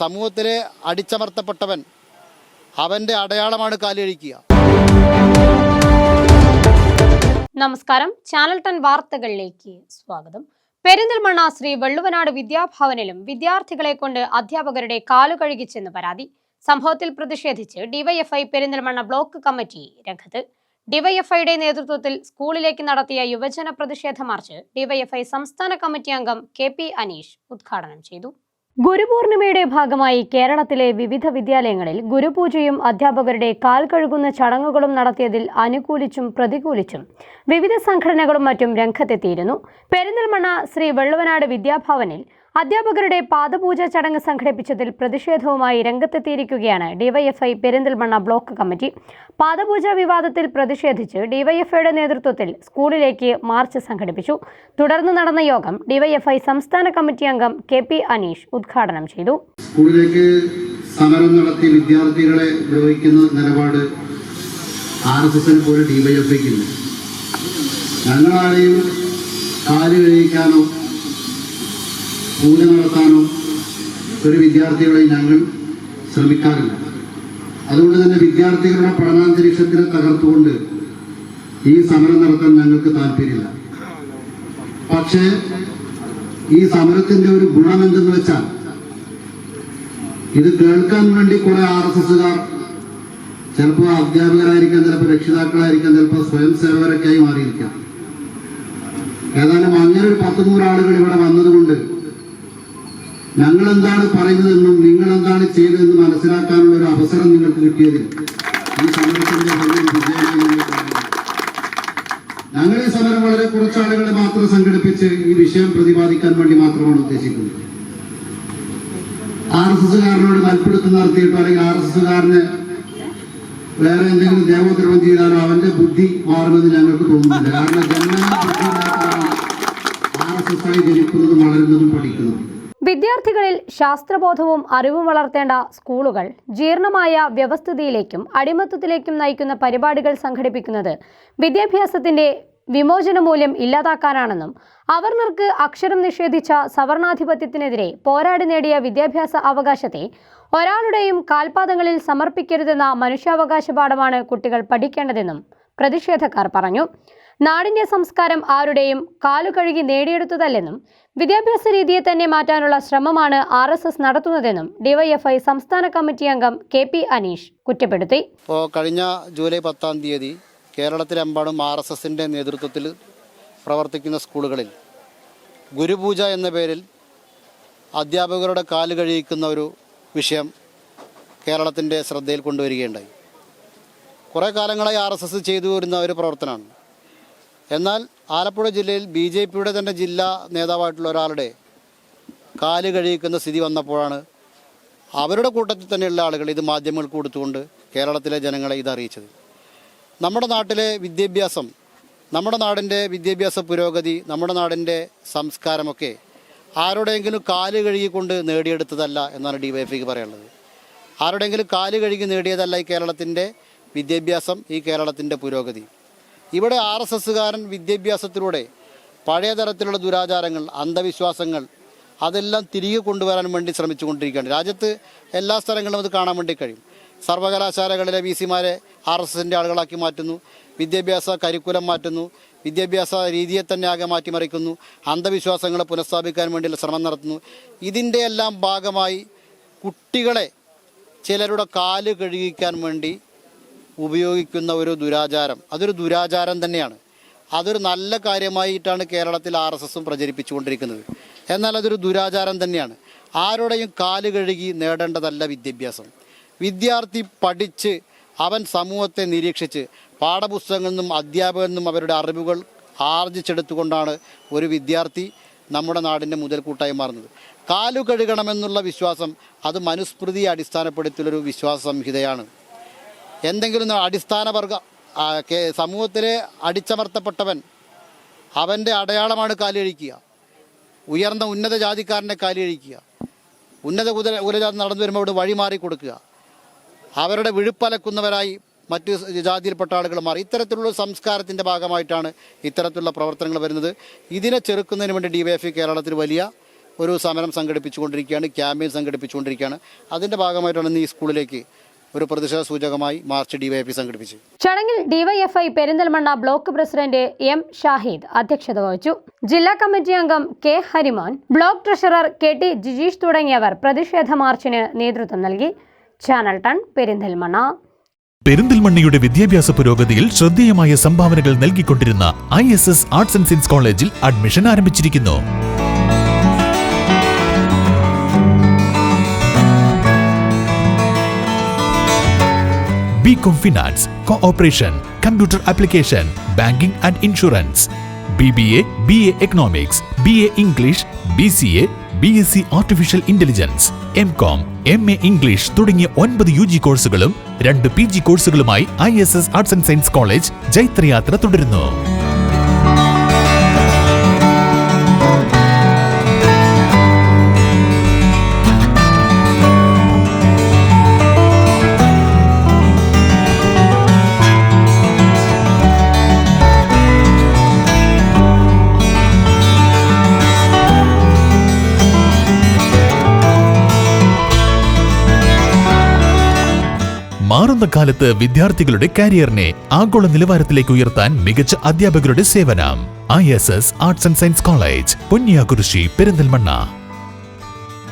സമൂഹത്തിലെ അടിച്ചമർത്തപ്പെട്ടവൻ അവന്റെ അടയാളമാണ് കാലിയഴിക്കുക നമസ്കാരം. ചാനൽ ടൺ വാർത്തകളിലേക്ക് സ്വാഗതം. പെരിന്തൽമണ്ണ ശ്രീ വെള്ളുവനാട് വിദ്യാഭവനിലും വിദ്യാർത്ഥികളെ കൊണ്ട് അധ്യാപകരുടെ കാലു കഴുകിച്ചെന്ന് പരാതി. സംഭവത്തിൽ പ്രതിഷേധിച്ച് ഡിവൈഎഫ്ഐ പെരിന്തൽമണ്ണ ബ്ലോക്ക് കമ്മിറ്റി രംഗത്ത്. ഡിവൈഎഫ്ഐയുടെ നേതൃത്വത്തിൽ സ്കൂളിലേക്ക് നടത്തിയ യുവജന പ്രതിഷേധ മാർച്ച് ഡിവൈഎഫ്ഐ സംസ്ഥാന കമ്മിറ്റി അംഗം കെ പി അനീഷ് ഉദ്ഘാടനം ചെയ്തു. ഗുരുപൂർണിമയുടെ ഭാഗമായി കേരളത്തിലെ വിവിധ വിദ്യാലയങ്ങളിൽ ഗുരുപൂജയും അധ്യാപകരുടെ കാൽ കഴുകുന്ന ചടങ്ങുകളും നടത്തിയതിൽ അനുകൂലിച്ചും പ്രതികൂലിച്ചും വിവിധ സംഘടനകളും മറ്റും രംഗത്തെത്തിയിരുന്നു. പെരിന്തൽമണ്ണ ശ്രീ വെള്ളുവനാട് വിദ്യാഭവനിൽ അധ്യാപകരുടെ പാദപൂജ ചടങ്ങ് സംഘടിപ്പിച്ചതിൽ പ്രതിഷേധവുമായി രംഗത്തെത്തിയിരിക്കുകയാണ് ഡിവൈഎഫ്ഐ പെരിന്തൽമണ്ണ ബ്ലോക്ക് കമ്മിറ്റി. പാദപൂജ വിവാദത്തിൽ പ്രതിഷേധിച്ച് ഡിവൈഎഫ്ഐയുടെ നേതൃത്വത്തിൽ സ്കൂളിലേക്ക് മാർച്ച് സംഘടിപ്പിച്ചു. തുടർന്ന് നടന്ന യോഗം ഡിവൈഎഫ്ഐ സംസ്ഥാന കമ്മിറ്റി അംഗം കെ പി അനീഷ് ഉദ്ഘാടനം ചെയ്തു. സ്കൂളിലേക്ക് സമരം നടത്തി വിദ്യാർത്ഥികളെ ദ്രോഹിക്കുന്ന നിലപാട് ആർ എസ് എസിനെ പോലെ ഡിവൈഎഫ്ഐക്കില്ല ഞങ്ങളാരെയും കാൽ കഴിക്കാനോ പൂജ നടത്താനോ ഒരു വിദ്യാർത്ഥികളെ ഞങ്ങൾ ശ്രമിക്കാറില്ല. അതുകൊണ്ട് തന്നെ വിദ്യാർത്ഥികളുടെ പഠനാന്തരീക്ഷത്തിനെ തകർത്തുകൊണ്ട് ഈ സമരം നടത്താൻ ഞങ്ങൾക്ക് താല്പര്യമില്ല. പക്ഷേ ഈ സമരത്തിന്റെ ഒരു ഗുണം എന്തെന്ന് വെച്ചാൽ ഇത് കേൾക്കാൻ വേണ്ടി കുറെ ആർ എസ് എസുകാർ ചിലപ്പോൾ അധ്യാപകരായിരിക്കാം ചിലപ്പോൾ രക്ഷിതാക്കളായിരിക്കാം ചിലപ്പോൾ സ്വയം സേവകരൊക്കെ ആയി മാറിയിരിക്കാം. ഏതായാലും അങ്ങനെ ഒരു പത്ത് നൂറ് ആളുകൾ ഇവിടെ വന്നതുകൊണ്ട് ഞങ്ങൾ എന്താണ് പറയുന്നതെന്നും നിങ്ങൾ എന്താണ് ചെയ്തതെന്ന് മനസ്സിലാക്കാനുള്ള ഒരു അവസരം നിങ്ങൾക്ക് കിട്ടിയതിൽ ഈ സമരത്തിന്റെ ഞങ്ങൾ ഈ സമരം വളരെ കുറച്ച് ആളുകളെ മാത്രം സംഘടിപ്പിച്ച് ഈ വിഷയം പ്രതിപാദിക്കാൻ വേണ്ടി മാത്രമാണ് ഉദ്ദേശിക്കുന്നത്. ആർ എസ് എസുകാരനോട് കൽപ്പിടുത്തം നടത്തിയിട്ടോ അല്ലെങ്കിൽ ആർ എസ് എസുകാരന് വേറെ എന്തെങ്കിലും ദേവോദ്രവം ചെയ്താലോ അവന്റെ ബുദ്ധി മാറുമെന്ന് ഞങ്ങൾക്ക് തോന്നുന്നില്ല. കാരണം ജന്മനാ ആർ എസ് എസ് ആയി ജനിക്കുന്നതും വളരുന്നതും പഠിക്കുന്നതും. വിദ്യാർത്ഥികളിൽ ശാസ്ത്രബോധവും അറിവും വളർത്തേണ്ട സ്കൂളുകൾ ജീർണമായ വ്യവസ്ഥിതിയിലേക്കും അടിമത്തത്തിലേക്കും നയിക്കുന്ന പരിപാടികൾ സംഘടിപ്പിക്കുന്നത് വിദ്യാഭ്യാസത്തിന്റെ വിമോചന മൂല്യം ഇല്ലാതാക്കാനാണെന്നും അവർണർക്ക് അക്ഷരം നിഷേധിച്ച സവർണാധിപത്യത്തിനെതിരെ പോരാടി നേടിയ വിദ്യാഭ്യാസ അവകാശത്തെ ഒരാളുടെയും കാൽപാദങ്ങളിൽ സമർപ്പിക്കരുതെന്ന മനുഷ്യാവകാശ പാഠമാണ് കുട്ടികൾ പഠിക്കേണ്ടതെന്നും പ്രതിഷേധക്കാർ പറഞ്ഞു. നാടിന്റെ സംസ്കാരം ആരുടെയും കാലു കഴുകി നേടിയെടുത്തതല്ലെന്നും വിദ്യാഭ്യാസ രീതിയെ തന്നെ മാറ്റാനുള്ള ശ്രമമാണ് ആർ എസ് എസ് നടത്തുന്നതെന്നും ഡിവൈഎഫ്ഐ സംസ്ഥാന കമ്മിറ്റി അംഗം കെ പി അനീഷ് കുറ്റപ്പെടുത്തി. ഇപ്പോൾ കഴിഞ്ഞ ജൂലൈ പത്താം തീയതി കേരളത്തിലെമ്പാടും ആർ എസ് എസിന്റെ നേതൃത്വത്തിൽ പ്രവർത്തിക്കുന്ന സ്കൂളുകളിൽ ഗുരുപൂജ എന്ന പേരിൽ അധ്യാപകരുടെ കാൽ കഴിയിക്കുന്ന ഒരു വിഷയം കേരളത്തിന്റെ ശ്രദ്ധയിൽ കൊണ്ടുവരികയുണ്ടായി. കുറേ കാലങ്ങളായി ആർ എസ് എസ് ചെയ്തു വരുന്ന ഒരു പ്രവർത്തനമാണ്. എന്നാൽ ആലപ്പുഴ ജില്ലയിൽ ബി ജെ പിയുടെ തന്നെ ജില്ലാ നേതാവായിട്ടുള്ള ഒരാളുടെ കാൽ കഴിയിക്കുന്ന സ്ഥിതി വന്നപ്പോഴാണ് അവരുടെ കൂട്ടത്തിൽ തന്നെയുള്ള ആളുകൾ ഇത് മാധ്യമങ്ങൾക്ക് കൊടുത്തുകൊണ്ട് കേരളത്തിലെ ജനങ്ങളെ ഇത് അറിയിച്ചത്. നമ്മുടെ നാട്ടിലെ വിദ്യാഭ്യാസം നമ്മുടെ നാടിന്റെ വിദ്യാഭ്യാസ പുരോഗതി നമ്മുടെ നാടിന്റെ സംസ്കാരമൊക്കെ ആരുടെയെങ്കിലും കാൽ കഴുകിക്കൊണ്ട് നേടിയെടുത്തതല്ല എന്നാണ് ഡി വൈ എഫ്ഐക്ക് പറയാനുള്ളത്. ആരുടെയെങ്കിലും കാൽ കഴുകി നേടിയതല്ല ഈ കേരളത്തിന്റെ വിദ്യാഭ്യാസം ഈ കേരളത്തിന്റെ പുരോഗതി. ഇവിടെ ആർ എസ് എസ്സുകാരൻ വിദ്യാഭ്യാസത്തിലൂടെ പഴയ തരത്തിലുള്ള ദുരാചാരങ്ങൾ അന്ധവിശ്വാസങ്ങൾ അതെല്ലാം തിരികെ കൊണ്ടുവരാൻ വേണ്ടി ശ്രമിച്ചുകൊണ്ടിരിക്കുകയാണ്. രാജ്യത്ത് എല്ലാ സ്ഥലങ്ങളിലും അത് കാണാൻ വേണ്ടി കഴിയും. സർവകലാശാലകളിലെ വി സിമാരെ ആർ എസ് എസിന്റെ ആളുകളാക്കി മാറ്റുന്നു. വിദ്യാഭ്യാസ കരിക്കുലം മാറ്റുന്നു. വിദ്യാഭ്യാസ രീതിയെ തന്നെ ആകെ മാറ്റിമറിക്കുന്നു. അന്ധവിശ്വാസങ്ങളെ പുനഃസ്ഥാപിക്കാൻ വേണ്ടിയുള്ള ശ്രമം നടത്തുന്നു. ഇതിന്റെ എല്ലാം ഭാഗമായി കുട്ടികളെ ചിലരുടെ കാൽ കഴുകിക്കാൻ വേണ്ടി ഉപയോഗിക്കുന്ന ഒരു ദുരാചാരം. അതൊരു ദുരാചാരം തന്നെയാണ്. അതൊരു നല്ല കാര്യമായിട്ടാണ് കേരളത്തിൽ ആർ എസ് എസും പ്രചരിപ്പിച്ചുകൊണ്ടിരിക്കുന്നത്. എന്നാൽ അതൊരു ദുരാചാരം തന്നെയാണ്. ആരുടെയും കാൽ കഴുകി നേടേണ്ടതല്ല വിദ്യാഭ്യാസം. വിദ്യാർത്ഥി പഠിച്ച് അവൻ സമൂഹത്തെ നിരീക്ഷിച്ച് പാഠപുസ്തകങ്ങളിൽ നിന്നും അധ്യാപകരിൽ നിന്നും അവരുടെ അറിവുകൾ ആർജിച്ചെടുത്തുകൊണ്ടാണ് ഒരു വിദ്യാർത്ഥി നമ്മുടെ നാടിന്റെ മുതൽക്കൂട്ടായി മാറുന്നത്. കാലു കഴുകണമെന്നുള്ള വിശ്വാസം അത് മനുസ്മൃതിയെ അടിസ്ഥാനപ്പെടുത്തിയുള്ളൊരു വിശ്വാസ സംഹിതയാണ് എന്തെങ്കിലും അടിസ്ഥാന വർഗ സമൂഹത്തിലെ അടിച്ചമർത്തപ്പെട്ടവൻ അവന്റെ അടയാളമാണ് കാലിയഴിക്കുക ഉയർന്ന ഉന്നത ജാതിക്കാരനെ കാലിയഴിക്കുക ഉന്നത കുതിര കുലജാതി നടന്നു വരുമ്പോൾ അവിടെ വഴി മാറി കൊടുക്കുക. അവരുടെ വിഴുപ്പലക്കുന്നവരായി മറ്റ് ജാതിയിൽപ്പെട്ട ആളുകൾ മാറി. ഇത്തരത്തിലുള്ള സംസ്കാരത്തിന്റെ ഭാഗമായിട്ടാണ് ഇത്തരത്തിലുള്ള പ്രവർത്തനങ്ങൾ വരുന്നത്. ഇതിനെ ചെറുക്കുന്നതിന് വേണ്ടി ഡി വൈ എഫ് കേരളത്തിൽ വലിയ ഒരു സമരം സംഘടിപ്പിച്ചുകൊണ്ടിരിക്കുകയാണ്. ക്യാമ്പയിൻ സംഘടിപ്പിച്ചുകൊണ്ടിരിക്കുകയാണ്. അതിന്റെ ഭാഗമായിട്ടാണ് ഇന്ന് ഈ സ്കൂളിലേക്ക് ഒരു പ്രതിഷേധ സൂചകമായി മാർച്ച് ഡിവൈഎഫ്ഐ സംഘടിപ്പിച്ചു. ചടങ്ങിൽ DYFI Perinthalmanna block president M Shahid അധ്യക്ഷത വഹിച്ചു. ജില്ലാ കമ്മിറ്റി അംഗം K Hariman block treasurer K T Jijeesh തുടങ്ങിയവർ പ്രതിഷേധ മാർച്ചിന് നേതൃത്വം നൽകി. Channel ton Perinthalmanna. പെരിന്തൽമണ്ണയുടെ വിദ്യാഭ്യാസ പുരോഗതിയിൽ ശ്രദ്ധേയമായ സംഭാവനകൾ നൽകിക്കൊണ്ടിരുന്ന I S S arts and science കോളേജിൽ അഡ്മിഷൻ ആരംഭിച്ചിരിക്കുന്നു. B Com finance cooperation computer application banking and insurance B B A B A economics B A English B C A B S C artificial intelligence M Com M A English തുടങ്ങിയ ഒൻപത് U G കോഴ്സുകളും രണ്ട് P G കോഴ്സുകളുമായി I S S arts and science college ജൈത്രയാത്ര തുടരുന്നു. മാറുന്ന കാലത്ത് വിദ്യാർത്ഥികളുടെ കരിയറിനെ ആഗോള നിലവാരത്തിലേക്ക് ഉയർത്താൻ മികച്ച അധ്യാപകരുടെ സേവനം. I S S arts and science college Ponniyakurissi Perinthalmanna.